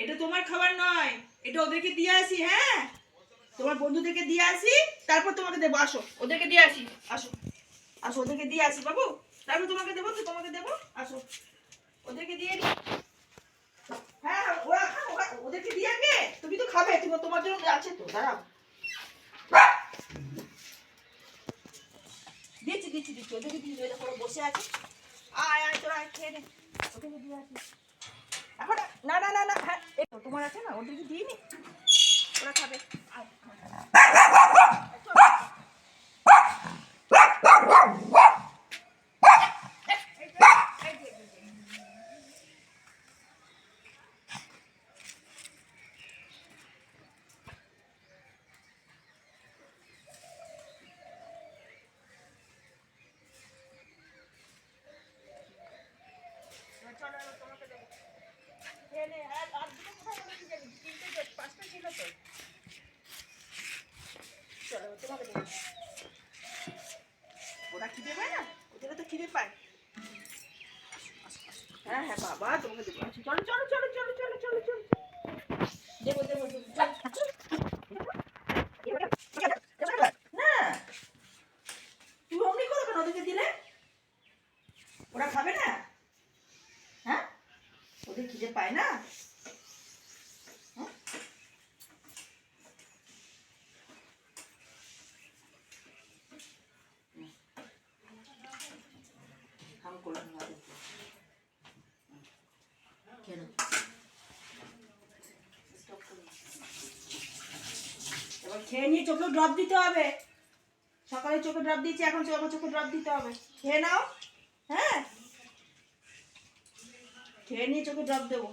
এটা তোমার খাবার নয়। এটা ওদেরকে দিয়ে আসি হ্যাঁ? তোমার বন্ধুদেরকে দিয়ে আসি তারপর তোমাকে দেবো আসো। ওদেরকে দিয়ে আসি আসো। আসো ওদেরকে দিয়ে আসি বাবু। তারপর তোমাকে দেবো তো তোমাকে দেবো আসো। ওদেরকে দিয়ে দিই। হ্যাঁ হ্যাঁ, ওরা ওরা- ওদেরকে দিয়ে আগে। তুমি তো খাবে তুমি তোমার জন্য আছে তো দাঁড়াও। দিচ্ছি দিচ্ছি দিচ্ছি ওদেরকে দিয়ে দেখো ওরা বসে আছে। আয় আয় তোরা খেয়ে নে। ওদেরকে দিয়ে আসি। এখন না না না না হ্যাঁ তোমার আছে না ওদেরকে দিয়ে নি ওরা খাবে আয়, আয়। চলো, এবার তোমাকে দেবো। খেয়ে নে, আর আর দুটো কোথায় গেলো কি জানি? তিনটে যে পাঁচটা ছিল তো। চলো, এবার তোমাকে দেবো। ওরা খিদে পায় না? ওদেরও তো খিদে পায়। হ্যাঁ হ্যাঁ বাবা তোমাকে দেবো। আচ্ছা, চলো চলো চলো চলো চলো চলো চলো। দেবো দেবো তুমি অমনি করো দিলে? ওরা খাবে না? হ্যাঁ? ওদের খিদে পায় না হ্যাঁ? হাম করলাম না ওদেরকে। কেন Stop করুন। এবার খেয়ে নিয়ে চোখে ড্রপ দিতে হবে। সকালে চোখে ড্রপ দিয়েছি, এখন চোখে চোখে ড্রপ দিতে হবে। খেয়ে নাও হ্যাঁ? খেয়ে নিয়ে চোখে ড্রপ দেবো।